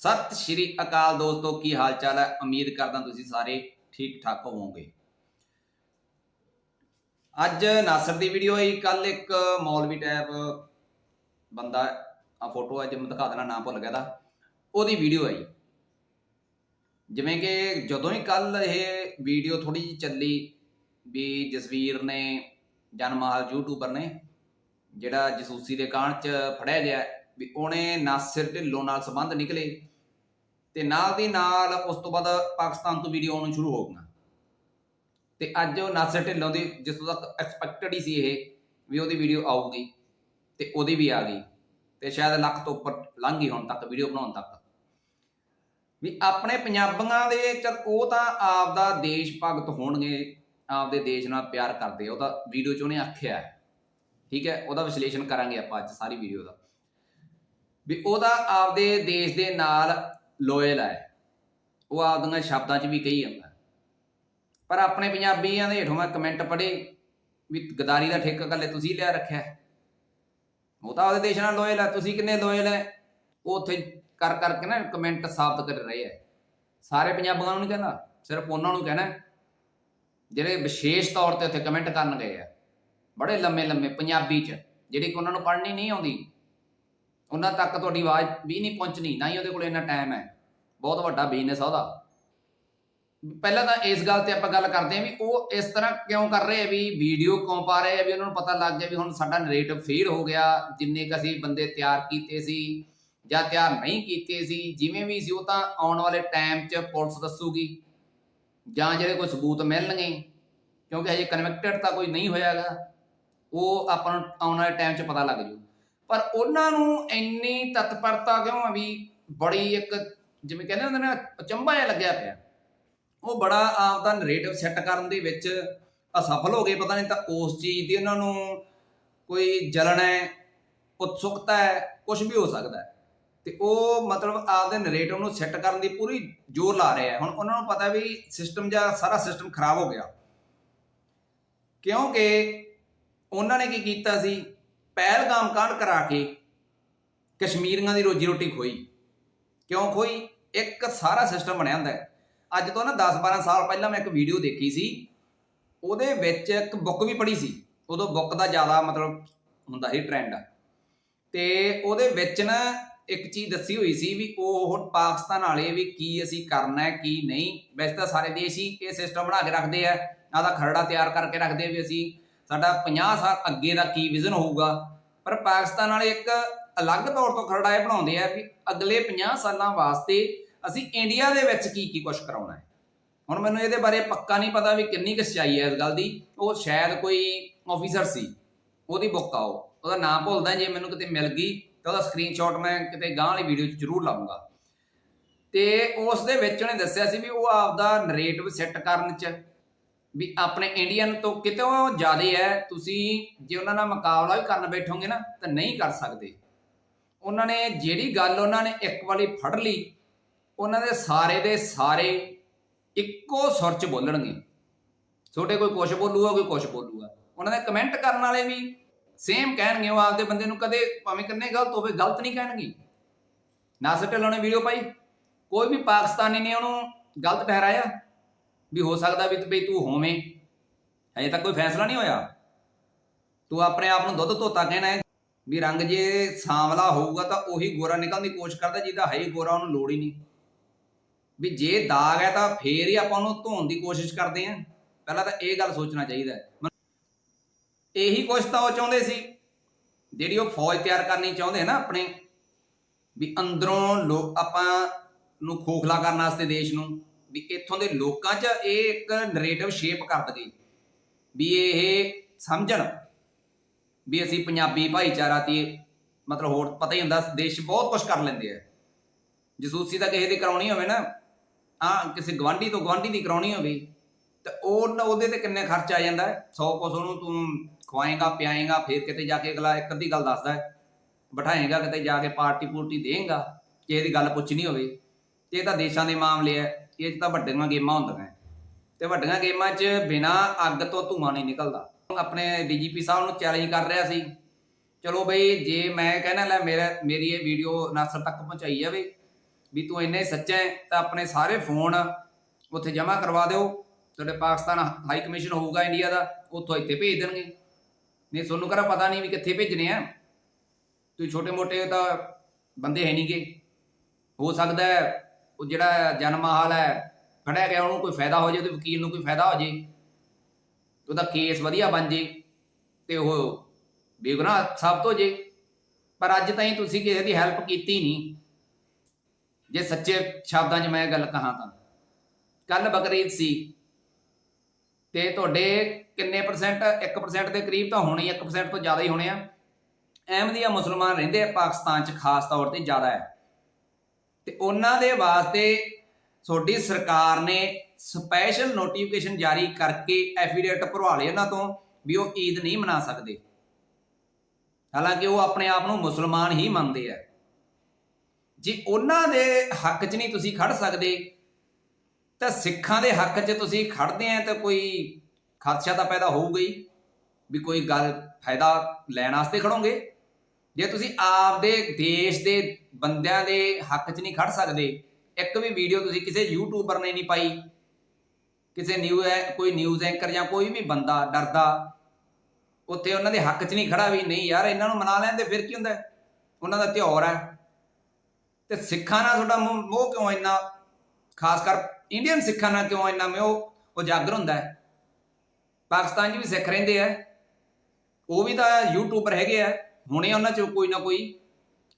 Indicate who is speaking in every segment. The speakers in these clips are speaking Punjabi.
Speaker 1: ਸਤਿ ਸ਼੍ਰੀ ਅਕਾਲ ਦੋਸਤੋ, ਕੀ ਹਾਲ ਚਾਲ ਹੈ? ਉਮੀਦ ਕਰਦਾ ਤੁਸੀਂ ਸਾਰੇ ਠੀਕ ਠਾਕ ਹੋਵੋਗੇ। ਅੱਜ ਨਾਸਰ ਦੀ ਵੀਡੀਓ ਆਈ ਕੱਲ ਇੱਕ ਮੌਲਵੀ ਟੈਪ ਬੰਦਾ, ਆ ਫੋਟੋ ਅੱਜ ਮੈਂ ਦਿਖਾ ਦੇਣਾ, ਨਾਮ ਭੁੱਲ ਗਿਆ ਦਾ ਉਹਦੀ ਵੀਡੀਓ ਆਈ। ਜਿਵੇਂ ਕਿ ਜਦੋਂ ਹੀ ਕੱਲ ਇਹ ਵੀਡੀਓ ਥੋੜੀ ਜਿਹੀ ਚੱਲੀ ਵੀ ਜਸਵੀਰ ਨੇ ਜਨਮਾਲ ਯੂਟਿਊਬਰ ਨੇ, ਜਿਹੜਾ ਜਸੂਸੀ ਦੇ ਕਾਂਡ 'ਚ ਫੜਿਆ ਗਿਆ ਵੀ ਉਹਨੇ ਨਾਸਿਰ ਢਿੱਲੋਂ ਨਾਲ ਸੰਬੰਧ ਨਿਕਲੇ ਤੇ ਨਾਲ ਦੀ ਨਾਲ ਉਸ ਤੋਂ ਬਾਅਦ ਪਾਕਿਸਤਾਨ ਤੋਂ ਵੀਡੀਓ ਆਉਣੀ ਸ਼ੁਰੂ ਹੋ ਗਈਆਂ। ਤੇ ਅੱਜ ਉਹ ਨਾਸਿਰ ਢਿੱਲੋਂ ਦੀ ਜਿਸ ਤੋਂ ਤੱਕ ਐਕਸਪੈਕਟਡ ਹੀ ਸੀ ਇਹ ਵੀ ਉਹਦੀ ਵੀਡੀਓ ਆਊਗੀ ਤੇ ਉਹਦੀ ਵੀ ਆ ਗਈ ਤੇ ਸ਼ਾਇਦ ਲੱਖ ਤੋਂ ਉੱਪਰ ਲੰਘ ਗਈ ਹੁਣ ਤੱਕ ਵੀਡੀਓ ਬਣਾਉਣ ਤੱਕ। ਵੀ ਆਪਣੇ ਪੰਜਾਬੀਆਂ ਦੇ ਚਲ ਉਹ ਤਾਂ ਆਪਦਾ ਦੇਸ਼ ਭਗਤ ਹੋਣਗੇ ਆਪਦੇ ਦੇਸ਼ ਨਾਲ ਪਿਆਰ ਕਰਦੇ ਆ, ਉਹ ਤਾਂ ਵੀਡੀਓ 'ਚ ਉਹਨੇ ਆਖਿਆ ਠੀਕ ਹੈ ਉਹਦਾ ਵਿਸ਼ਲੇਸ਼ਣ ਕਰਾਂਗੇ ਆਪਾਂ ਅੱਜ ਸਾਰੀ ਵੀਡੀਓ ਦਾ। ਵੀ ਉਹਦਾ ਆਪਦੇ ਦੇਸ਼ ਦੇ ਨਾਲ ਲੋਇਲ ਹੈ ਉਹ ਆਪਦੀਆਂ ਸ਼ਬਦਾਂ 'ਚ ਵੀ ਕਹੀ ਜਾਂਦਾ। ਪਰ ਆਪਣੇ ਪੰਜਾਬੀਆਂ ਦੇ ਹੇਠੋਂ ਮੈਂ ਕਮੈਂਟ ਪੜ੍ਹੇ ਵੀ ਗਦਾਰੀ ਦਾ ਠੇਕਾ ਕੱਲੇ ਤੁਸੀਂ ਲਿਆ ਰੱਖਿਆ। ਉਹ ਤਾਂ ਉਹਦੇ ਦੇਸ਼ ਨਾਲ ਲੋਇਲ ਹੈ ਤੁਸੀਂ ਕਿੰਨੇ ਲੋਇਲ ਹੈ ਉਹ ਉੱਥੇ ਕਰ ਕਰਕੇ ਨਾ ਕਮੈਂਟ ਸਾਬਤ ਕਰ ਰਹੇ ਹੈ ਸਾਰੇ ਪੰਜਾਬੀਆਂ ਨੂੰ ਨਹੀਂ ਕਹਿੰਦਾ, ਸਿਰਫ ਉਹਨਾਂ ਨੂੰ ਕਹਿਣਾ। ਜਿਹੜੇ ਵਿਸ਼ੇਸ਼ ਤੌਰ ਤੇ ਉੱਥੇ ਕਮੈਂਟ ਕਰਨ ਗਏ ਆ, ਬੜੇ ਲੰਮੇ ਲੰਮੇ ਪੰਜਾਬੀ ਚ, ਜਿਹੜੀ ਕਿ ਉਹਨਾਂ ਨੂੰ ਪੜ੍ਹਨੀ ਨਹੀਂ ਆਉਂਦੀ। ਉਹਨਾਂ ਤੱਕ ਤੁਹਾਡੀ ਆਵਾਜ਼ ਵੀ ਨਹੀਂ ਪਹੁੰਚਣੀ, ਨਾ ਹੀ ਉਹਦੇ ਕੋਲ ਇੰਨਾ ਟਾਈਮ ਹੈ। ਬਹੁਤ ਵੱਡਾ ਬਿਜ਼ਨਸ ਆ ਉਹਦਾ। ਪਹਿਲਾਂ ਤਾਂ ਇਸ ਗੱਲ ਤੇ ਆਪਾਂ ਗੱਲ ਕਰਦੇ ਹਾਂ ਵੀ ਉਹ ਇਸ ਤਰ੍ਹਾਂ ਕਿਉਂ ਕਰ ਰਹੇ ਆ ਵੀ ਵੀਡੀਓ ਕਿਉਂ ਪਾ ਰਹੇ ਆ ਵੀ ਉਹਨਾਂ ਨੂੰ ਪਤਾ ਲੱਗ ਗਿਆ ਵੀ ਹੁਣ ਸਾਡਾ ਨਰੇਟਿਵ ਫੇਲ ਹੋ ਗਿਆ, ਜਿੰਨੇ ਕ ਅਸੀਂ ਬੰਦੇ ਤਿਆਰ ਕੀਤੇ ਸੀ ਜਾਂ ਤਿਆਰ ਨਹੀਂ ਕੀਤੇ ਸੀ, ਜਿਵੇਂ ਵੀ ਸੀ ਉਹ ਤਾਂ ਆਉਣ ਵਾਲੇ ਟਾਈਮ 'ਚ ਪੁਲਿਸ ਦੱਸੂਗੀ ਜਾਂ ਜਿਹੜੇ ਕੋਈ ਸਬੂਤ ਮਿਲਣਗੇ, ਕਿਉਂਕਿ ਹਜੇ ਕਨਵਿਕਟਡ ਤਾਂ ਕੋਈ ਨਹੀਂ ਹੋਇਆਗਾ, ਉਹ ਆਪਾਂ ਨੂੰ ਆਉਣ ਵਾਲੇ ਟਾਈਮ 'ਚ ਪਤਾ ਲੱਗ ਜੂ। ਪਰ ਉਹਨਾਂ ਨੂੰ ਇੰਨੀ ਤਤਪਰਤਾ ਕਿਉਂ ਆ ਵੀ ਬੜੀ ਇੱਕ ਜਿਵੇਂ ਕਹਿੰਦੇ ਹੁੰਦੇ ਨੇ, ਅਚੰਭਾ ਜਿਹਾ ਲੱਗਿਆ ਪਿਆ। ਉਹ ਬੜਾ ਆਪ ਦਾ ਨਰੇਟਿਵ ਸੈੱਟ ਕਰਨ ਦੇ ਵਿੱਚ ਅਸਫਲ ਹੋ ਗਏ, ਪਤਾ ਨਹੀਂ ਤਾਂ ਉਸ ਚੀਜ਼ ਦੀ ਉਹਨਾਂ ਨੂੰ ਕੋਈ ਜਲਣ ਹੈ, ਉਤਸੁਕਤਾ ਹੈ ਕੁਝ ਵੀ ਹੋ ਸਕਦਾ ਹੈ। ਤੇ ਉਹ ਮਤਲਬ ਆਪਦੇ ਨਰੇਟਿਵ ਨੂੰ ਸੈੱਟ ਕਰਨ ਦੀ ਪੂਰੀ ਜ਼ੋਰ ਲਾ ਰਹੇ ਹੈ। ਹੁਣ ਉਹਨਾਂ ਨੂੰ ਪਤਾ ਵੀ ਸਿਸਟਮ ਜਾਂ ਸਾਰਾ ਸਿਸਟਮ ਖਰਾਬ ਹੋ ਗਿਆ। ਕਿਉਂਕਿ ਉਹਨਾਂ ਨੇ ਕੀ ਕੀਤਾ ਸੀ? ਪਹਿਲਗਾਮ ਕਾਂਡ ਕਰਾ ਕੇ ਕਸ਼ਮੀਰੀਆਂ ਦੀ ਰੋਜੀ ਰੋਟੀ ਖੋਈ। ਕਿਉਂ ਖੋਈ? ਇੱਕ ਸਾਰਾ ਸਿਸਟਮ ਬਣਿਆ ਹੁੰਦਾ ਹੈ। ਅੱਜ ਤੋਂ ਨਾ 10-12 ਸਾਲ ਪਹਿਲਾਂ ਮੈਂ ਇੱਕ ਵੀਡੀਓ ਦੇਖੀ ਸੀ। ਉਹਦੇ ਵਿੱਚ ਇੱਕ ਬੁੱਕ ਵੀ ਪੜ੍ਹੀ ਸੀ। ਉਦੋਂ ਬੁੱਕ ਦਾ ਜ਼ਿਆਦਾ ਮਤਲਬ ਹੁੰਦਾ ਸੀ ਟ੍ਰੈਂਡ ਤੇ ਉਹਦੇ ਵਿੱਚ ਨਾ ਇੱਕ ਚੀਜ਼ ਦੱਸੀ ਹੋਈ ਸੀ ਵੀ ਉਹ ਪਾਕਿਸਤਾਨ ਵਾਲੇ ਵੀ ਕੀ ਅਸੀਂ ਕਰਨਾ ਹੈ, ਕੀ ਨਹੀਂ। ਵੈਸੇ ਤਾਂ ਸਾਰੇ ਦੇਸ਼ ਹੀ ਇਹ ਸਿਸਟਮ ਬਣਾ ਕੇ ਰੱਖਦੇ ਆ। ਆਦਾ ਖਰੜਾ ਤਿਆਰ ਕਰਕੇ ਰੱਖਦੇ ਵੀ ਅਸੀਂ ਸਾਡਾ 50 ਸਾਲ ਅੱਗੇ ਦਾ ਕੀ ਵਿਜ਼ਨ ਹੋਊਗਾ? ਪਰ ਪਾਕਿਸਤਾਨ ਵਾਲੇ ਇੱਕ ਅਲੱਗ ਤੌਰ ਤੋਂ ਖਰੜਾ ਇਹ ਬਣਾਉਂਦੇ ਆ ਵੀ ਅਗਲੇ 50 ਸਾਲਾਂ ਵਾਸਤੇ ਅਸੀਂ ਇੰਡੀਆ ਦੇ ਵਿੱਚ ਕੀ ਕੀ ਕੁਝ ਕਰਾਉਣਾ ਹੈ। ਹੁਣ ਮੈਨੂੰ ਇਹਦੇ ਬਾਰੇ ਪੱਕਾ ਨਹੀਂ ਪਤਾ ਵੀ ਕਿੰਨੀ ਕੁ ਸੱਚਾਈ ਹੈ ਇਸ ਗੱਲ ਦੀ। ਉਹ ਸ਼ਾਇਦ ਕੋਈ ਆਫੀਸਰ ਸੀ, ਉਹਦੀ ਬੁੱਕ ਆਓ। ਉਹਦਾ ਨਾਮ ਭੁੱਲਦਾ ਜੇ ਮੈਨੂੰ ਕਿਤੇ ਮਿਲ ਗਈ ਤਾਂ ਉਹਦਾ ਸਕਰੀਨਸ਼ਾਟ ਮੈਂ ਕਿਤੇ ਗਾਂ ਵਾਲੀ ਵੀਡੀਓ 'ਚ ਜ਼ਰੂਰ ਲਾਉਂਗਾ ਤੇ ਉਸ ਦੇ ਵਿੱਚ ਉਹਨੇ ਦੱਸਿਆ ਸੀ ਵੀ ਉਹ ਆਪਦਾ ਨਰੇਟਿਵ ਸੈੱਟ ਕਰਨ 'ਚ ਵੀ ਆਪਣੇ ਇੰਡੀਅਨ ਤੋਂ ਕਿਤੋਂ ਜ਼ਿਆਦਾ ਹੈ, ਤੁਸੀਂ ਜੇ ਉਹਨਾਂ ਨਾਲ ਮੁਕਾਬਲਾ ਵੀ ਕਰਨ ਬੈਠੋਗੇ ਨਾ, ਤਾਂ ਨਹੀਂ ਕਰ ਸਕਦੇ। ਉਹਨਾਂ ਨੇ ਜਿਹੜੀ ਗੱਲ ਉਹਨਾਂ ਨੇ ਇੱਕ ਵਾਰੀ ਫੜ ਲਈ, ਉਹਨਾਂ ਦੇ ਸਾਰੇ ਦੇ ਸਾਰੇ ਇੱਕੋ ਸੁਰ ਚ ਬੋਲਣਗੇ। ਛੋਟੇ ਕੋਈ ਕੁਝ ਬੋਲੂਗਾ, ਕੋਈ ਕੁਝ ਬੋਲੂਗਾ। ਉਹਨਾਂ ਦੇ ਕਮੈਂਟ ਕਰਨ ਵਾਲੇ ਵੀ ਸੇਮ ਕਹਿਣਗੇ, ਉਹ ਆਪਦੇ ਬੰਦੇ ਨੂੰ ਕਦੇ ਭਾਵੇਂ ਕਿੰਨੇ ਗਲਤ ਹੋਵੇ, ਗਲਤ ਨਹੀਂ ਕਹਿਣਗੇ। ਨਾਸਰ ਢਿੱਲੋਂ ਨੇ ਵੀਡੀਓ ਪਾਈ। ਕੋਈ ਵੀ ਪਾਕਿਸਤਾਨੀ ਨੇ ਉਹਨੂੰ ਗਲਤ ਠਹਿਰਾਇਆ। ਵੀ ਹੋ ਸਕਦਾ ਵੀ ਬਈ ਤੂੰ ਹੋਵੇਂ। ਹਜੇ ਤੱਕ ਕੋਈ ਫੈਸਲਾ ਨਹੀਂ ਹੋਇਆ। ਤੂੰ ਆਪਣੇ ਆਪ ਨੂੰ ਦੁੱਧ ਧੋਤਾ ਕਹਿਣਾ ਹੈ ਵੀ ਰੰਗ ਜੇ ਸਾਂਵਲਾ ਹੋਊਗਾ ਤਾਂ ਉਹੀ ਗੋਰਾ ਨਿਕਲਣ ਦੀ ਕੋਸ਼ਿਸ਼ ਕਰਦਾ, ਜਿਹਦਾ ਹੈ ਗੋਰਾ, ਉਹਨੂੰ ਲੋੜ ਹੀ ਨਹੀਂ। ਵੀ ਜੇ ਦਾਗ ਹੈ ਤਾਂ ਫੇਰ ਹੀ ਆਪਾਂ ਉਹਨੂੰ ਧੋਣ ਦੀ ਕੋਸ਼ਿਸ਼ ਕਰਦੇ ਆਂ ਪਹਿਲਾਂ ਤਾਂ ਇਹ ਗੱਲ ਸੋਚਣਾ ਚਾਹੀਦਾ ਇਹੀ ਕੁਛ ਤਾਂ ਉਹ ਚਾਹੁੰਦੇ ਸੀ, ਜਿਹੜੀ ਉਹ ਫੌਜ ਤਿਆਰ ਕਰਨੀ ਚਾਹੁੰਦੇ ਨਾ ਆਪਣੇ। ਵੀ ਅੰਦਰੋਂ ਲੋਕ ਆਪਾਂ ਨੂੰ ਖੋਖਲਾ ਕਰਨ ਵਾਸਤੇ ਦੇਸ਼ ਨੂੰ ਵੀ ਇੱਥੋਂ ਦੇ ਲੋਕਾਂ 'ਚ ਇਹ ਇੱਕ ਨਰੇਟਿਵ ਸ਼ੇਪ ਕਰ ਦਗੇ ਵੀ ਇਹ ਸਮਝਣ ਵੀ ਅਸੀਂ ਪੰਜਾਬੀ ਭਾਈਚਾਰਾ ਤੇ ਮਤਲਬ ਹੋਰ ਪਤਾ ਹੀ ਹੁੰਦਾ, ਦੇਸ਼ ਬਹੁਤ ਕੁਝ ਕਰ ਲੈਂਦੇ ਆ। ਜਸੂਸੀ ਤਾਂ ਕਿਸੇ ਦੀ ਕਰਾਉਣੀ ਹੋਵੇ ਨਾ ਆ ਕਿਸੇ ਗਵਾਂਢੀ ਤੋਂ ਗਵਾਂਢੀ ਦੀ ਕਰਾਉਣੀ ਹੋਵੇ, ਤੇ ਉਹ ਉਹਦੇ ਤੇ ਕਿੰਨੇ ਖਰਚ ਆ ਜਾਂਦਾ। 100 ਕੁਛ ਉਹਨੂੰ ਤੂੰ ਖਵਾਏਗਾ, ਪਿਆਏਗਾ, ਫਿਰ ਕਿਤੇ ਜਾ ਕੇ ਅਗਲਾ ਇੱਕ ਅੱਧੀ ਗੱਲ ਦੱਸਦਾ ਬਿਠਾਏਗਾ, ਕਿਤੇ ਜਾ ਕੇ ਪਾਰਟੀ ਪੂਰਟੀ ਦੇਗਾ, ਕਿਸੇ ਦੀ ਗੱਲ ਪੁੱਛਣੀ ਹੋਵੇ। ਇਹ ਤਾਂ ਦੇਸ਼ਾਂ ਦੇ ਮਾਮਲੇ ਐ ਇਹ 'ਚ ਤਾਂ ਵੱਡੀਆਂ ਗੇਮਾਂ ਹੁੰਦੀਆਂ ਹੈ। ਤੇ ਵੱਡੀਆਂ ਗੇਮਾਂ 'ਚ ਬਿਨਾ ਅੱਗ ਤੋਂ ਧੂਆਂ ਨਹੀਂ ਨਿਕਲਦਾ। ਆਪਣੇ ਡੀਜੀਪੀ ਸਾਹਿਬ ਨੂੰ ਚੈਲੰਜ ਕਰ ਰਿਹਾ ਸੀ। ਚਲੋ ਬਈ, ਜੇ ਮੈਂ ਕਹਿਣਾ ਲੈ, ਮੇਰਾ, ਮੇਰੀ ਇਹ ਵੀਡੀਓ ਨਾਸਰ ਤੱਕ ਪਹੁੰਚਾਈ ਜਾਵੇ ਵੀ ਤੂੰ ਇੰਨੇ ਸੱਚਾ ਹੈ, ਤਾਂ ਆਪਣੇ ਸਾਰੇ ਫੋਨ ਉੱਥੇ ਜਮ੍ਹਾਂ ਕਰਵਾ ਦਿਓ। ਤੁਹਾਡੇ ਪਾਕਿਸਤਾਨ ਹਾਈ ਕਮਿਸ਼ਨ ਹੋਊਗਾ ਇੰਡੀਆ ਦਾ, ਉੱਥੋਂ ਇੱਥੇ ਭੇਜ ਦੇਣਗੇ। ਨਹੀਂ, ਤੁਹਾਨੂੰ ਕਰਾ ਪਤਾ ਨਹੀਂ ਵੀ ਕਿੱਥੇ ਭੇਜਣੇ ਆ। ਤੁਸੀਂ ਛੋਟੇ ਮੋਟੇ ਤਾਂ ਬੰਦੇ ਹੈ ਨਹੀਂਗੇ ਹੋ ਸਕਦਾ ਉਹ ਜਿਹੜਾ ਜਨਮ ਹਾਲ ਹੈ, ਖੜਿਆ ਗਿਆ, ਉਹਨੂੰ ਕੋਈ ਫਾਇਦਾ ਹੋ ਜੇ ਤੇ ਵਕੀਲ ਨੂੰ ਕੋਈ ਫਾਇਦਾ ਹੋ ਜੇ, ਉਹਦਾ ਕੇਸ ਵਧੀਆ ਬਣ ਜੇ, ਤੇ ਉਹ ਬੇਗੁਨਾਹ ਸਾਬਤ ਹੋ ਜੇ। ਪਰ ਅੱਜ ਤਾਈਂ ਤੁਸੀਂ ਕਿਸੇ ਦੀ ਹੈਲਪ ਕੀਤੀ ਨਹੀਂ। ਜੇ ਸੱਚੇ ਸ਼ਬਦਾਂ 'ਚ ਮੈਂ ਗੱਲ ਕਹਾਂ ਤਾਂ। ਕੱਲ ਬਕਰੀਦ ਸੀ, ਤੇ ਤੁਹਾਡੇ ਕਿੰਨੇ ਪਰਸੈਂਟ 1% ਦੇ ਕਰੀਬ ਤਾਂ ਹੋਣੇ ਹੀ 1% ਤੋਂ ਜ਼ਿਆਦਾ ਹੀ ਹੋਣੇ ਆ। ਅਹਿਮਦੀਆ ਮੁਸਲਮਾਨ ਰਹਿੰਦੇ ਆ, ਪਾਕਿਸਤਾਨ 'ਚ ਖਾਸ ਤੌਰ ਤੇ ਜ਼ਿਆਦਾ ਹੈ। ਤੇ ਉਹਨਾਂ ਦੇ ਵਾਸਤੇ ਤੁਹਾਡੀ ਸਰਕਾਰ ਨੇ ਸਪੈਸ਼ਲ ਨੋਟੀਫਿਕੇਸ਼ਨ ਜਾਰੀ ਕਰਕੇ ਐਫੀਡੇਵਿਟ ਭਰਵਾ ਲਏ ਉਹਨਾਂ ਤੋਂ ਵੀ ਉਹ ਈਦ ਨਹੀਂ ਮਨਾ ਸਕਦੇ। ਹਾਲਾਂਕਿ ਉਹ ਆਪਣੇ ਆਪ ਨੂੰ ਮੁਸਲਮਾਨ ਹੀ ਮੰਨਦੇ ਆ। ਜੇ ਉਹਨਾਂ ਦੇ ਹੱਕ 'ਚ ਨਹੀਂ ਤੁਸੀਂ ਖੜ ਸਕਦੇ, ਤਾਂ ਸਿੱਖਾਂ ਦੇ ਹੱਕ 'ਚ ਤੁਸੀਂ ਖੜਦੇ ਆ ਤਾਂ ਕੋਈ ਖਦਸ਼ਾ ਤਾਂ ਪੈਦਾ ਹੋਊਗਾ ਹੀ, ਵੀ ਕੋਈ ਗੱਲ ਫਾਇਦਾ ਲੈਣ ਵਾਸਤੇ ਖੜੋਗੇ ਜੇ ਤੁਸੀਂ ਆਪਦੇ ਦੇਸ਼ ਦੇ ਬੰਦਿਆਂ ਦੇ ਹੱਕ 'ਚ ਨਹੀਂ ਖੜ ਸਕਦੇ, ਇੱਕ ਵੀ ਵੀਡੀਓ ਤੁਸੀਂ ਕਿਸੇ ਯੂਟਿਊਬਰ ਨੇ ਨਹੀਂ ਪਾਈ, ਕਿਸੇ ਨਿਊ ਹੈ ਕੋਈ ਨਿਊਜ਼ ਐਂਕਰ ਜਾਂ ਕੋਈ ਵੀ ਬੰਦਾ ਡਰਦਾ, ਉੱਥੇ ਉਹਨਾਂ ਦੇ ਹੱਕ 'ਚ ਨਹੀਂ ਖੜਾ ਵੀ ਨਹੀਂ ਯਾਰ ਇਹਨਾਂ ਨੂੰ ਮਨਾ ਲੈਣ ਤੇ ਫਿਰ ਕੀ ਹੁੰਦਾ? ਉਹਨਾਂ ਦਾ ਤਿਉਹਾਰ ਹੈ ਤੇ ਸਿੱਖਾਂ ਨਾਲ ਤੁਹਾਡਾ ਮੋਹ ਮੋਹ ਕਿਉਂ ਇੰਨਾ? ਖਾਸ ਕਰ ਇੰਡੀਅਨ ਸਿੱਖਾਂ ਨਾਲ ਕਿਉਂ ਇੰਨਾ ਮੋਹ ਉਜਾਗਰ ਹੁੰਦਾ ਹੈ ਪਾਕਿਸਤਾਨ 'ਚ ਵੀ ਸਿੱਖ ਰਹਿੰਦੇ ਆ ਉਹ ਵੀ ਤਾਂ ਯੂਟਿਊਬਰ ਹੈਗੇ ਆ ਹੁਣੇ ਉਹਨਾਂ 'ਚੋਂ ਕੋਈ ਨਾ ਕੋਈ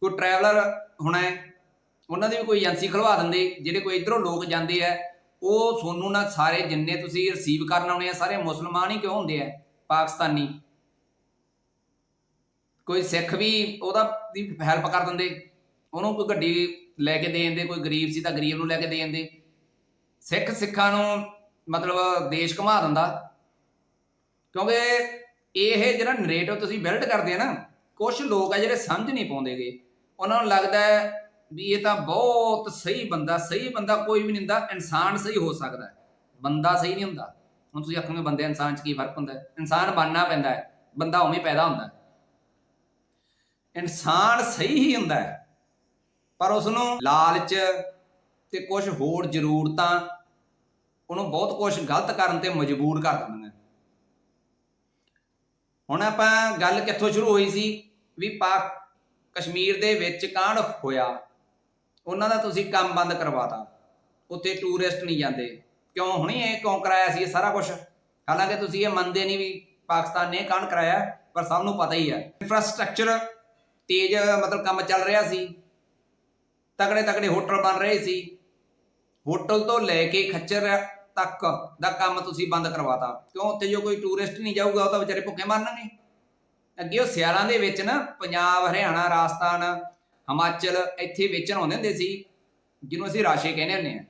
Speaker 1: ਕੋਈ ਟਰੈਵਲਰ ਹੋਣਾ ਹੈ, ਉਹਨਾਂ ਦੀ ਵੀ ਕੋਈ ਏਜੰਸੀ ਖਲਵਾ ਦਿੰਦੇ, ਜਿਹੜੇ ਕੋਈ ਇਧਰੋਂ ਲੋਕ ਜਾਂਦੇ ਆ, ਉਹ ਤੁਹਾਨੂੰ ਨਾ ਸਾਰੇ ਜਿੰਨੇ ਤੁਸੀਂ ਰਿਸੀਵ ਕਰਨ ਆਉਣੇ ਆ, ਸਾਰੇ ਮੁਸਲਮਾਨ ਹੀ ਕਿਉਂ ਹੁੰਦੇ ਆ, ਪਾਕਿਸਤਾਨੀ? ਕੋਈ ਸਿੱਖ ਵੀ ਉਹਦਾ ਦੀ ਹੈਲਪ ਕਰ ਦਿੰਦੇ, ਉਹਨੂੰ ਕੋਈ ਗੱਡੀ ਲੈ ਕੇ ਦੇ ਦਿੰਦੇ, ਕੋਈ ਗਰੀਬ ਸੀ ਤਾਂ ਗਰੀਬ ਨੂੰ ਲੈ ਕੇ ਦੇ ਦਿੰਦੇ। ਸਿੱਖ ਸਿੱਖਾਂ ਨੂੰ ਮਤਲਬ ਦੇਸ਼ ਘੁਮਾ ਦਿੰਦਾ, ਕਿਉਂਕਿ ਇਹ ਜਿਹੜਾ ਨਰੇਟਿਵ ਤੁਸੀਂ ਬਿਲਡ ਕਰਦੇ ਆ ਨਾ ਕੁਝ ਲੋਕ ਆ ਜਿਹੜੇ ਸਮਝ ਨਹੀਂ ਪਾਉਂਦੇਗੇ ਉਹਨਾਂ ਨੂੰ ਲੱਗਦਾ ਹੈ ਵੀ ਇਹ ਤਾਂ ਬਹੁਤ ਸਹੀ ਬੰਦਾ ਸਹੀ ਬੰਦਾ ਕੋਈ ਵੀ ਨਹੀਂ ਹੁੰਦਾ, ਇਨਸਾਨ ਸਹੀ ਹੋ ਸਕਦਾ ਹੈ। ਬੰਦਾ ਸਹੀ ਨਹੀਂ ਹੁੰਦਾ। ਹੁਣ ਤੁਸੀਂ ਆਖੋਗੇ ਬੰਦੇ ਇਨਸਾਨ 'ਚ ਕੀ ਫ਼ਰਕ ਹੁੰਦਾ ਹੈ? ਇਨਸਾਨ ਬਣਨਾ ਪੈਂਦਾ ਹੈ, ਬੰਦਾ ਉਵੇਂ ਪੈਦਾ ਹੁੰਦਾ ਹੈ। ਇਨਸਾਨ ਸਹੀ ਹੀ ਹੁੰਦਾ ਹੈ, ਪਰ ਉਸ ਨੂੰ ਲਾਲਚ ਤੇ ਕੁਝ ਹੋਰ ਜ਼ਰੂਰਤਾਂ, ਉਹਨੂੰ ਬਹੁਤ ਕੁਝ ਗਲਤ ਕਰਨ ਤੇ ਮਜਬੂਰ ਕਰ ਦਿੰਦੀਆਂ ਹੁਣ ਆਪਾਂ ਗੱਲ ਕਿੱਥੋਂ ਸ਼ੁਰੂ ਹੋਈ ਸੀ? ਵੀ ਪਾਕ ਕਸ਼ਮੀਰ ਦੇ ਵਿੱਚ ਕਾਂਡ ਹੋਇਆ। ਉਹਨਾਂ ਦਾ ਤੁਸੀਂ ਕੰਮ ਬੰਦ ਕਰਵਾਤਾ ਉੱਥੇ ਟੂਰਿਸਟ ਨਹੀਂ ਜਾਂਦੇ। ਕਿਉਂ? ਹੁਣੀ ਇਹ ਕਿਉਂ ਕਰਾਇਆ ਸੀ? ਇਹ ਸਾਰਾ ਕੁਝ ਹਾਲਾਂਕਿ ਤੁਸੀਂ ਇਹ ਮੰਨਦੇ ਨਹੀਂ ਵੀ ਪਾਕਿਸਤਾਨ ਨੇ ਕਾਂਡ ਕਰਾਇਆ, ਪਰ ਸਭ ਨੂੰ ਪਤਾ ਹੀ ਹੈ ਇਨਫਰਾਸਟ੍ਰਕਚਰ ਤੇਜ਼, ਮਤਲਬ ਕੰਮ ਚੱਲ ਰਿਹਾ ਸੀ। ਤਕੜੇ ਤਕੜੇ ਹੋਟਲ ਬਣ ਰਹੇ ਸੀ। ਹੋਟਲ ਤੋਂ ਲੈ ਕੇ ਖੱਚਰ ਤੱਕ ਦਾ ਕੰਮ ਤੁਸੀਂ ਬੰਦ ਕਰਵਾਤਾ ਕਿਉਂ? ਉੱਥੇ ਜੋ ਕੋਈ ਟੂਰਿਸਟ ਨਹੀਂ ਜਾਊਗਾ, ਉਹ ਤਾਂ ਵਿਚਾਰੇ ਭੁੱਖੇ ਮਰਨਗੇ। ਅੱਗੇ ਉਹ ਸਿਆਲਾਂ ਦੇ ਵਿੱਚ ਨਾ, ਪੰਜਾਬ, ਹਰਿਆਣਾ, ਰਾਜਸਥਾਨ, ਹਿਮਾਚਲ, ਇੱਥੇ ਵੇਚਣ ਆਉਂਦੇ ਹੁੰਦੇ ਸੀ, ਜਿਹਨੂੰ ਅਸੀਂ ਰਾਸ਼ੇ ਕਹਿੰਦੇ ਹੁੰਦੇ ਆ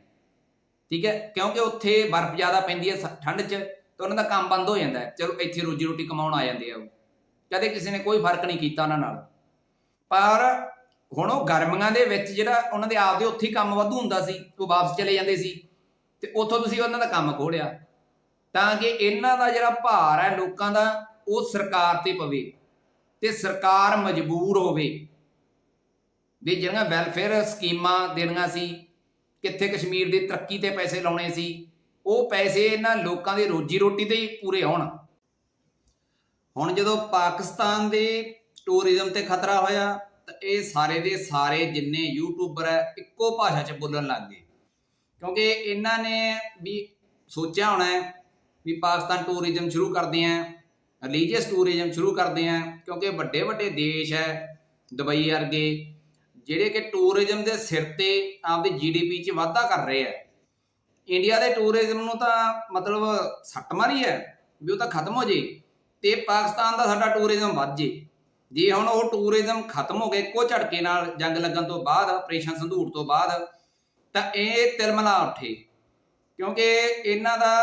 Speaker 1: ਠੀਕ ਹੈ? ਕਿਉਂਕਿ ਉੱਥੇ ਬਰਫ਼ ਜ਼ਿਆਦਾ ਪੈਂਦੀ ਹੈ, ਸ- ਠੰਡ 'ਚ, ਤਾਂ ਉਹਨਾਂ ਦਾ ਕੰਮ ਬੰਦ ਹੋ ਜਾਂਦਾ ਚਲੋ, ਇੱਥੇ ਰੋਜੀ ਰੋਟੀ ਕਮਾਉਣ ਆ ਜਾਂਦੇ ਆ ਉਹ। ਕਦੇ ਕਿਸੇ ਨੇ ਕੋਈ ਫ਼ਰਕ ਨਹੀਂ ਕੀਤਾ ਉਹਨਾਂ ਨਾਲ। ਪਰ ਹੁਣ ਉਹ ਗਰਮੀਆਂ ਦੇ ਵਿੱਚ ਜਿਹੜਾ ਉਹਨਾਂ ਦੇ ਆਪਦੇ ਉੱਥੇ ਹੀ ਕੰਮ ਵਾਧੂ ਹੁੰਦਾ ਸੀ, ਉਹ ਵਾਪਸ ਚਲੇ ਜਾਂਦੇ ਸੀ, ਤੇ ਉੱਥੋਂ ਤੁਸੀਂ ਉਹਨਾਂ ਦਾ ਕੰਮ ਖੋੜਿਆ ਤਾਂ ਕਿ ਇਹਨਾਂ ਦਾ ਜਿਹੜਾ ਭਾਰ ਹੈ, ਲੋਕਾਂ ਦਾ, ਉਹ ਸਰਕਾਰ ਤੇ ਪਵੇ। ਤੇ ਸਰਕਾਰ ਮਜਬੂਰ ਹੋਵੇ। ਵੀ ਜਿਹੜੀਆਂ ਵੈਲਫੇਅਰ ਸਕੀਮਾਂ ਦੇਣੀਆਂ ਸੀ, ਕਿੱਥੇ ਕਸ਼ਮੀਰ ਦੀ ਤਰੱਕੀ ਤੇ ਪੈਸੇ ਲਾਉਣੇ ਸੀ, ਉਹ ਪੈਸੇ ਇਹਨਾਂ ਲੋਕਾਂ ਦੀ ਰੋਜੀ ਰੋਟੀ ਤੇ ਹੀ ਪੂਰੇ ਹੋਣ। ਹੁਣ ਜਦੋਂ ਪਾਕਿਸਤਾਨ ਦੇ ਟੂਰਿਜ਼ਮ ਤੇ ਖਤਰਾ ਹੋਇਆ, ਤਾਂ ਇਹ ਸਾਰੇ ਦੇ ਸਾਰੇ ਜਿੰਨੇ ਯੂਟਿਊਬਰ ਹੈ, ਇੱਕੋ ਭਾਸ਼ਾ 'ਚ ਬੋਲਣ ਲੱਗ ਗਏ। ਕਿਉਂਕਿ ਇਹਨਾਂ ਨੇ ਵੀ ਸੋਚਿਆ ਹੋਣਾ ਵੀ ਪਾਕਿਸਤਾਨ ਟੂਰਿਜ਼ਮ ਸ਼ੁਰੂ ਕਰਦੇ ਆਂ ਰਿਲੀਜੀਅਸ ਟੂਰਿਜ਼ਮ ਸ਼ੁਰੂ ਕਰਦੇ ਆਂ ਕਿਉਂਕਿ ਵੱਡੇ ਵੱਡੇ ਦੇਸ਼ ਹੈ, ਦੁਬਈ ਵਰਗੇ, ਜਿਹੜੇ ਕਿ ਟੂਰਿਜ਼ਮ ਦੇ ਸਿਰ ਤੇ ਆਪਦੀ ਜੀਡੀਪੀ 'ਚ ਵਾਧਾ ਕਰ ਰਹੇ ਆ ਇੰਡੀਆ ਦੇ ਟੂਰਿਜ਼ਮ ਨੂੰ ਤਾਂ ਮਤਲਬ ਸੱਟ ਮਾਰੀ ਹੈ, ਵੀ ਉਹ ਤਾਂ ਖਤਮ ਹੋ ਜੇ, ਤੇ ਪਾਕਿਸਤਾਨ ਦਾ ਸਾਡਾ ਟੂਰਿਜ਼ਮ ਵੱਧ ਜੇ। ਜੇ ਹੁਣ ਉਹ ਟੂਰਿਜ਼ਮ ਖਤਮ ਹੋ ਗਏ ਇੱਕੋ ਝਟਕੇ ਨਾਲ, ਜੰਗ ਲੱਗਣ ਤੋਂ ਬਾਅਦ ਆਪਰੇਸ਼ਨ ਸੰਧੂਰ ਤੋਂ ਬਾਅਦ, ਤਾਂ ਇਹ ਤਿਲਮਲਾ ਉੱਠੇ। ਕਿਉਂਕਿ ਇਹਨਾਂ ਦਾ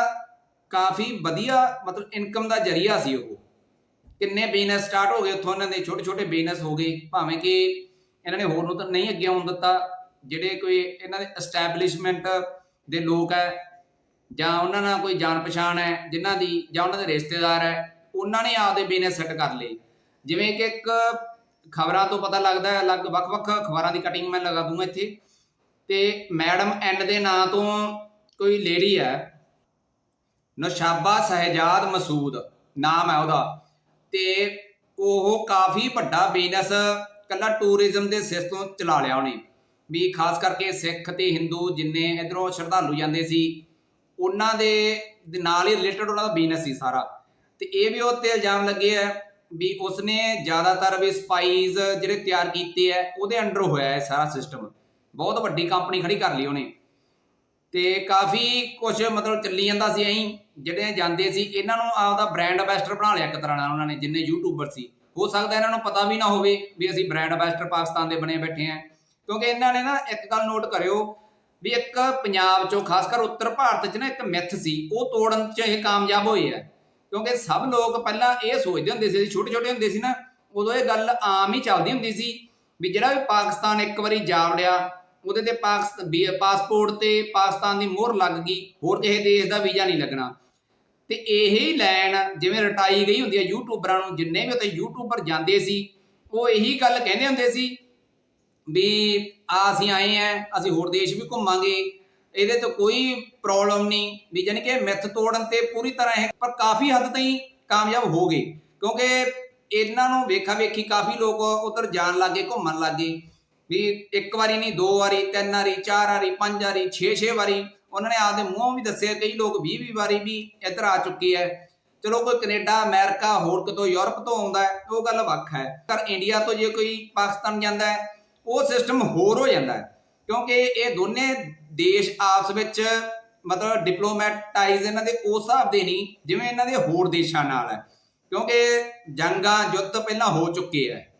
Speaker 1: ਕਾਫੀ ਵਧੀਆ ਮਤਲਬ ਇਨਕਮ ਦਾ ਜਰੀਆ ਸੀ ਉਹ। ਕਿੰਨੇ ਬਿਜ਼ਨਸ ਸਟਾਰਟ ਹੋ ਗਏ, ਉੱਥੋਂ ਇਹਨਾਂ ਦੇ ਛੋਟੇ ਛੋਟੇ ਬਿਜ਼ਨਸ ਹੋ ਗਏ। ਭਾਵੇਂ ਕਿ ਇਹਨਾਂ ਨੇ ਹੋਰ ਨੂੰ ਤਾਂ ਨਹੀਂ ਅੱਗੇ ਆਉਣ ਦਿੱਤਾ, ਜਿਹੜੇ ਕੋਈ ਇਹਨਾਂ ਦੇ ਐਸਟੈਬਲਿਸ਼ਮੈਂਟ ਦੇ ਲੋਕ ਹੈ, ਜਾਂ ਉਹਨਾਂ ਨਾਲ ਕੋਈ ਜਾਣ ਪਛਾਣ ਹੈ, ਜਿਨ੍ਹਾਂ ਦੀ ਜਾਂ ਉਹਨਾਂ ਦੇ ਰਿਸ਼ਤੇਦਾਰ ਹੈ, ਉਹਨਾਂ ਨੇ ਆਪਦੇ ਬਿਜ਼ਨਸ ਸੈੱਟ ਕਰ ਲਏ। ਜਿਵੇਂ ਕਿ ਇੱਕ ਖਬਰਾਂ ਤੋਂ ਪਤਾ ਲੱਗਦਾ ਹੈ, ਅਲੱਗ ਵੱਖ-ਵੱਖ ਖਬਰਾਂ ਦੀ ਕਟਿੰਗ ਮੈਂ ਲਗਾ ਦੂੰਗਾ ਇੱਥੇ। ਤੇ ਮੈਡਮ ਐਂਡ ਦੇ ਨਾਂ ਤੋਂ ਕੋਈ ਲੇਡੀ ਹੈ ਨੌਸ਼ਾਬਾ ਸਹਿਜਾਦ ਮਸੂਦ ਨਾਮ ਹੈ ਉਹਦਾ। ਤੇ ਉਹ ਕਾਫੀ ਵੱਡਾ ਬਿਜ਼ਨਸ ਕੱਲਾ ਟੂਰਿਜ਼ਮ ਦੇ ਸਿਰ ਤੋਂ ਚਲਾ ਲਿਆ ਉਹਨੇ। ਵੀ ਖਾਸ ਕਰਕੇ ਸਿੱਖ ਤੇ ਹਿੰਦੂ ਜਿੰਨੇ ਇਧਰੋਂ ਸ਼ਰਧਾਲੂ ਜਾਂਦੇ ਸੀ, ਉਹਨਾਂ ਦੇ ਨਾਲ ਹੀ ਰਿਲੇਟਡ ਉਹਨਾਂ ਦਾ ਬਿਜ਼ਨਸ ਸੀ ਸਾਰਾ। ਤੇ ਇਹ ਵੀ ਉਹ ਤੇ ਇਲਜ਼ਾਮ ਲੱਗੇ ਹੈ ਵੀ ਉਸਨੇ ਜ਼ਿਆਦਾਤਰ ਵੀ ਸਪਾਈਜ਼ ਜਿਹੜੇ ਤਿਆਰ ਕੀਤੇ ਹੈ ਉਹਦੇ ਅੰਡਰ ਹੋਇਆ ਹੈ ਸਾਰਾ ਸਿਸਟਮ ਬਹੁਤ ਵੱਡੀ ਕੰਪਨੀ ਖੜੀ ਕਰ ਲਈ ਉਹਨੇ। ਤੇ ਕਾਫੀ ਕੁਝ ਮਤਲਬ ਚੱਲੀ ਜਾਂਦਾ ਸੀ ਐਂ। ਜਿਹੜੇ ਜਾਂਦੇ ਸੀ, ਇਹਨਾਂ ਨੂੰ ਆਪਦਾ ਬ੍ਰਾਂਡ ਐਂਬੈਸਡਰ ਬਣਾ ਲਿਆ ਇੱਕ ਤਰ੍ਹਾਂ ਨਾਲ ਉਹਨਾਂ ਨੇ, ਜਿੰਨੇ ਯੂਟਿਊਬਰ ਸੀ। ਹੋ ਸਕਦਾ ਇਹਨਾਂ ਨੂੰ ਪਤਾ ਵੀ ਨਾ ਹੋਵੇ ਵੀ ਅਸੀਂ ਬ੍ਰਾਂਡ ਐਂਬੈਸਡਰ ਪਾਕਿਸਤਾਨ ਦੇ ਬਣੇ ਬੈਠੇ ਆਂ ਕਿਉਂਕਿ ਇਹਨਾਂ ਨੇ ਨਾ ਇੱਕ ਗੱਲ ਨੋਟ ਕਰਿਓ ਵੀ ਇੱਕ ਪੰਜਾਬ ਚੋਂ ਖਾਸ ਕਰ ਉੱਤਰ ਭਾਰਤ 'ਚ ਨਾ ਇੱਕ ਮਿੱਥ ਸੀ, ਉਹ ਤੋੜਨ 'ਚ ਇਹ ਕਾਮਯਾਬ ਹੋਏ ਆ। ਕਿਉਂਕਿ ਸਭ ਲੋਕ ਪਹਿਲਾਂ ਇਹ ਸੋਚਦੇ ਹੁੰਦੇ ਸੀ ਛੋਟੇ ਛੋਟੇ ਹੁੰਦੇ ਸੀ ਨਾ, ਉਦੋਂ ਇਹ ਗੱਲ ਆਮ ਹੀ ਚੱਲਦੀ ਹੁੰਦੀ ਸੀ ਵੀ ਜਿਹੜਾ ਵੀ ਪਾਕਿਸਤਾਨ ਇੱਕ ਵਾਰੀ ਜਾ ਵੜਿਆ ਉਹਦੇ ਤੇ ਪਾਸਪੋਰਟ ਤੇ ਪਾਕਿਸਤਾਨ ਦੀ ਮੋਹਰ ਲੱਗ ਗਈ, ਹੋਰ ਕਿਸੇ ਦੇਸ਼ ਦਾ ਵੀਜ਼ਾ ਨਹੀਂ ਲੱਗਣਾ। ਤੇ ਇਹੀ ਲਾਈਨ ਜਿਵੇਂ ਰਟਾਈ ਗਈ ਹੁੰਦੀ ਹੈ ਯੂਟਿਊਬਰਾਂ ਨੂੰ, ਜਿੰਨੇ ਵੀ ਉੱਥੇ ਯੂਟਿਊਬਰ ਜਾਂਦੇ ਸੀ, ਉਹ ਇਹੀ ਗੱਲ ਕਹਿੰਦੇ ਹੁੰਦੇ ਸੀ ਵੀ ਆ ਅਸੀਂ ਆਏ ਆ, ਅਸੀਂ ਹੋਰ ਦੇਸ਼ ਵੀ ਘੁੰਮਾਂਗੇ। ਇਹਦੇ ਤੋਂ ਕੋਈ ਪ੍ਰੋਬਲਮ ਨਹੀਂ ਵੀ ਜਾਨੀ ਕਿ ਮਿੱਥ ਤੋੜਨ ਤੇ ਪੂਰੀ ਤਰ੍ਹਾਂ ਇਹ ਪਰ ਕਾਫੀ ਹੱਦ ਤਾਈਂ ਕਾਮਯਾਬ ਹੋ ਗਏ। ਕਿਉਂਕਿ ਇਹਨਾਂ ਨੂੰ ਵੇਖਾ ਵੇਖੀ ਕਾਫੀ ਲੋਕ ਉਧਰ ਜਾਣ ਲੱਗੇ, ਘੁੰਮਣ ਲੱਗੇ। ਵੀ ਇੱਕ ਵਾਰੀ ਨਹੀਂ, ਦੋ ਵਾਰੀ, ਤਿੰਨ ਵਾਰੀ, ਚਾਰ ਵਾਰੀ, ਪੰਜ ਵਾਰੀ 6-6 ਵਾਰੀ ਉਹਨਾਂ ਨੇ ਆਪਦੇ ਮੂੰਹੋਂ ਵੀ ਦੱਸਿਆ, ਕਈ ਲੋਕ 20-20 ਵਾਰੀ ਵੀ ਇੱਧਰ ਆ ਚੁੱਕੇ ਐ ਚਲੋ ਕੋਈ ਕੈਨੇਡਾ, ਅਮਰੀਕਾ, ਹੋਰ ਕਿਤੋਂ ਯੂਰਪ ਤੋਂ ਆਉਂਦਾ ਉਹ ਗੱਲ ਵੱਖ ਹੈ। ਪਰ ਇੰਡੀਆ ਤੋਂ ਜੇ ਕੋਈ ਪਾਕਿਸਤਾਨ ਜਾਂਦਾ ਉਹ ਸਿਸਟਮ ਹੋਰ ਹੋ ਜਾਂਦਾ ਕਿਉਂਕਿ ਇਹ ਦੋਨੇ ਦੇਸ਼ ਆਪਸ ਵਿੱਚ ਮਤਲਬ ਡਿਪਲੋਮੈਟਾਈਜ਼ ਇਹਨਾਂ ਦੇ, ਉਸ ਹਿਸਾਬ ਦੇ ਨਹੀਂ, ਜਿਵੇਂ ਇਹਨਾਂ ਦੇ ਹੋਰ ਦੇਸ਼ਾਂ ਨਾਲ ਹੈ। ਕਿਉਂਕਿ ਜੰਗਾਂ, ਯੁੱਧ ਪਹਿਲਾਂ ਹੋ ਚੁੱਕੇ ਹੈ।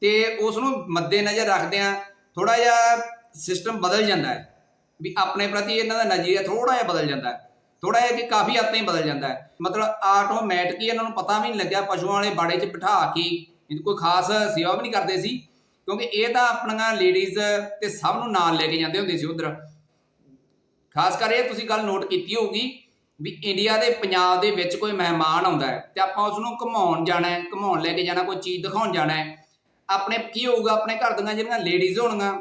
Speaker 1: ਤੇ ਉਸ ਨੂੰ ਮੱਦੇ ਨਜ਼ਰ ਰੱਖਦਿਆਂ ਥੋੜਾ ਜਿਹਾ ਸਿਸਟਮ ਬਦਲ ਜਾਂਦਾ ਹੈ। ਵੀ ਆਪਣੇ ਪ੍ਰਤੀ ਇਹਨਾਂ ਦਾ ਨਜ਼ਰੀਆ ਥੋੜਾ ਜਿਹਾ ਬਦਲ ਜਾਂਦਾ ਹੈ। ਥੋੜਾ ਜਿਹਾ ਕਿ ਕਾਫੀ ਹੱਦ ਤਾਈਂ ਬਦਲ ਜਾਂਦਾ ਹੈ। ਮਤਲਬ ਆਟੋਮੈਟਿਕਲੀ ਇਹਨਾਂ ਨੂੰ ਪਤਾ ਵੀ ਨਹੀਂ ਲੱਗਿਆ, ਪਸ਼ੂਆਂ ਵਾਲੇ ਬਾੜੇ 'ਚ ਬਿਠਾ ਕੇ ਕੋਈ ਖਾਸ ਸੇਵਾ ਵੀ ਨਹੀਂ ਕਰਦੇ ਸੀ। ਕਿਉਂਕਿ ਇਹ ਤਾਂ ਆਪਣੀਆਂ ਲੇਡੀਜ਼ ਤੇ ਸਭ ਨੂੰ ਨਾਲ ਲੈ ਕੇ ਜਾਂਦੇ ਹੁੰਦੇ ਸੀ ਉਧਰ। ਖਾਸ ਕਰ ਇਹ ਤੁਸੀਂ ਗੱਲ ਨੋਟ ਕੀਤੀ ਹੋਊਗੀ ਵੀ ਇੰਡੀਆ ਦੇ ਪੰਜਾਬ ਦੇ ਵਿੱਚ ਕੋਈ ਮਹਿਮਾਨ ਆਉਂਦਾ ਹੈ ਤੇ ਆਪਾਂ ਉਸ ਨੂੰ ਘੁਮਾਉਣ ਜਾਣਾ ਹੈ, ਘੁਮਾਉਣ ਲੈ ਕੇ ਜਾਣਾ, ਕੋਈ ਚੀਜ਼ ਦਿਖਾਉਣ ਜਾਣਾ ਹੈ। ਆਪਣੇ ਕੀ ਹੋਊਗਾ, ਆਪਣੇ ਘਰ ਦੀਆਂ ਜਿਹੜੀਆਂ ਲੇਡੀਜ਼ ਹੋਣਗੀਆਂ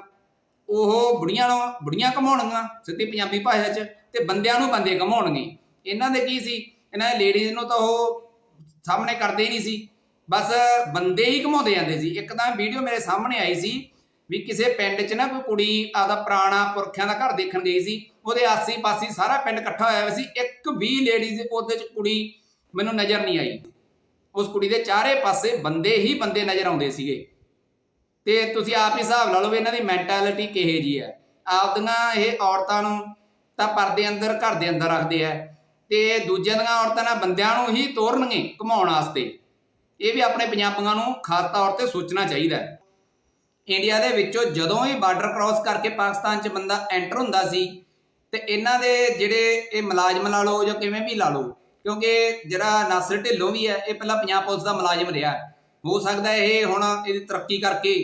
Speaker 1: ਉਹ ਬੁੜੀਆਂ ਨੂੰ ਬੁੜੀਆਂ ਘਮਾਉਣਗੀਆਂ ਸਿੱਧੀ ਪੰਜਾਬੀ ਭਾਸ਼ਾ 'ਚ ਤੇ ਬੰਦਿਆਂ ਨੂੰ ਬੰਦੇ ਘਮਾਉਣਗੇ ਇਹਨਾਂ ਦੇ ਕੀ ਸੀ? ਇਹਨਾਂ ਦੇ ਲੇਡੀਜ਼ ਨੂੰ ਤਾਂ ਉਹ ਸਾਹਮਣੇ ਕਰਦੇ ਹੀ ਨਹੀਂ ਸੀ। ਬਸ ਬੰਦੇ ਹੀ ਘਮਾਉਂਦੇ ਜਾਂਦੇ ਸੀ। ਇੱਕ ਤਾਂ ਵੀਡੀਓ ਮੇਰੇ ਸਾਹਮਣੇ ਆਈ ਸੀ ਵੀ ਕਿਸੇ ਪਿੰਡ 'ਚ ਨਾ ਕੋਈ ਕੁੜੀ ਆਦਾ ਪੁਰਾਣਾ ਪੁਰਖਿਆਂ ਦਾ ਘਰ ਦੇਖਣ ਗਈ ਸੀ। ਉਹਦੇ ਆਸੀ-ਪਾਸੀ ਸਾਰਾ ਪਿੰਡ ਇਕੱਠਾ ਹੋਇਆ ਹੋਇਆ ਸੀ। ਇੱਕ ਵੀ ਲੇਡੀਜ਼ ਉਹਦੇ 'ਚ ਕੁੜੀ ਮੈਨੂੰ ਨਜ਼ਰ ਨਹੀਂ ਆਈ। ਉਸ ਕੁੜੀ ਦੇ ਚਾਰੇ ਪਾਸੇ ਬੰਦੇ ਹੀ ਬੰਦੇ ਨਜ਼ਰ ਆਉਂਦੇ ਸੀਗੇ। ਤੇ ਤੁਸੀਂ ਆਪ ਹੀ ਹਿਸਾਬ ਲਾ ਲਓ ਵੀ ਇਹਨਾਂ ਦੀ ਮੈਂਟੈਲਿਟੀ ਕਿਹੇ ਜੀ ਹੈ। ਆਪਦੀਆਂ ਇਹ ਔਰਤਾਂ ਨੂੰ ਤਾਂ ਪਰਦੇ ਅੰਦਰ, ਘਰ ਦੇ ਅੰਦਰ ਰੱਖਦੇ ਆ। ਤੇ ਦੂਜਿਆਂ ਦੀਆਂ ਔਰਤਾਂ ਨਾਲ ਬੰਦਿਆਂ ਨੂੰ ਹੀ ਤੋਰਨਗੇ ਘਮਾਉਣ ਵਾਸਤੇ। ਇਹ ਵੀ ਆਪਣੇ ਪੰਜਾਬੀਆਂ ਨੂੰ ਖਾਸ ਤੌਰ ਤੇ ਸੋਚਣਾ ਚਾਹੀਦਾ ਹੈ। ਇੰਡੀਆ ਦੇ ਵਿੱਚੋਂ ਜਦੋਂ ਹੀ ਬਾਰਡਰ ਕ੍ਰਾਸ ਕਰਕੇ ਪਾਕਿਸਤਾਨ 'ਚ ਬੰਦਾ ਐਂਟਰ ਹੁੰਦਾ ਸੀ, ਤੇ ਇਹਨਾਂ ਦੇ ਜਿਹੜੇ ਇਹ ਮੁਲਾਜ਼ਮ ਲਾ ਲਓ ਜਾਂ ਕਿਵੇਂ ਵੀ ਲਾ ਲਓ, ਕਿਉਂਕਿ ਜਿਹੜਾ ਨਾਸਰ ਢਿੱਲੋਂ ਵੀ ਹੈ, ਇਹ ਪਹਿਲਾਂ ਪੰਜਾਬ ਪੁਲਿਸ ਦਾ ਮੁਲਾਜ਼ਮ ਰਿਹਾ। ਹੋ ਸਕਦਾ ਇਹ ਹੁਣ ਇਹਦੀ ਤਰੱਕੀ ਕਰਕੇ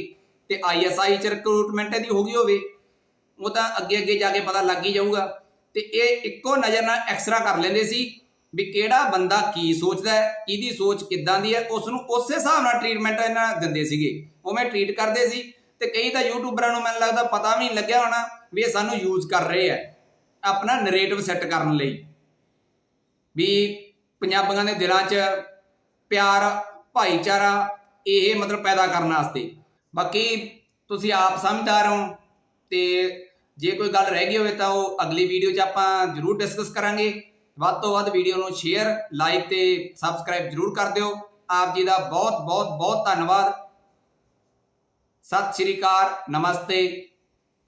Speaker 1: ਤੇ ਆਈਐਸਆਈ ਚ ਰਿਕਰੂਟਮੈਂਟ ਇਹਦੀ ਹੋ ਗਈ ਹੋਵੇ, ਉਹ ਤਾਂ ਅੱਗੇ ਅੱਗੇ ਜਾ ਕੇ ਪਤਾ ਲੱਗ ਹੀ ਜਾਊਗਾ। ਤੇ ਇਹ ਇੱਕੋ ਨਜ਼ਰ ਨਾਲ ਐਕਸਰਾ ਕਰ ਲੈਂਦੇ ਸੀ ਵੀ ਕਿਹੜਾ ਬੰਦਾ ਕੀ ਸੋਚਦਾ ਹੈ, ਕਿਹਦੀ ਸੋਚ ਕਿੱਦਾਂ ਦੀ ਹੈ ਉਸ ਨੂੰ ਉਸੇ ਹਿਸਾਬ ਨਾਲ ਟ੍ਰੀਟਮੈਂਟ ਇਹਨਾਂ ਦਿੰਦੇ ਸੀਗੇ। ਉਵੇਂ ਟ੍ਰੀਟ ਕਰਦੇ ਸੀ ਤੇ ਕਈ ਤਾਂ ਯੂਟਿਊਬਰਾਂ ਨੂੰ ਮੈਨੂੰ ਲੱਗਦਾ ਪਤਾ ਵੀ ਨਹੀਂ ਲੱਗਿਆ ਹੋਣਾ ਵੀ ਇਹ ਸਾਨੂੰ ਯੂਜ਼ ਕਰ ਰਹੇ ਆ ਆਪਣਾ ਨੈਰੇਟਿਵ ਸੈੱਟ ਕਰਨ ਲਈ। ਵੀ ਪੰਜਾਬੀਆਂ ਦੇ ਦਿਲਾਂ 'ਚ ਪਿਆਰ ਭਾਈਚਾਰਾ ਇਹ ਮਤਲਬ ਪੈਦਾ ਕਰਨ ਵਾਸਤੇ। ਬਾਕੀ ਤੁਸੀਂ ਆਪ ਸਮਝਦਾਰ ਹੋ ਤੇ ਜੇ ਕੋਈ ਗੱਲ ਰਹਿ ਗਈ ਹੋਵੇ ਤਾਂ ਉਹ ਅਗਲੀ ਵੀਡੀਓ 'ਚ ਆਪਾਂ ਜ਼ਰੂਰ ਡਿਸਕਸ ਕਰਾਂਗੇ। ਵੱਧ ਤੋਂ ਵੱਧ ਵੀਡੀਓ ਨੂੰ ਸ਼ੇਅਰ ਲਾਈਕ ਤੇ ਸਬਸਕ੍ਰਾਈਬ ਜ਼ਰੂਰ ਕਰ ਦਿਓ। ਆਪ ਜੀ ਦਾ ਬਹੁਤ ਬਹੁਤ ਬਹੁਤ ਧੰਨਵਾਦ। ਸਤਿ ਸ਼੍ਰੀ ਅਕਾਲ, ਨਮਸਤੇ।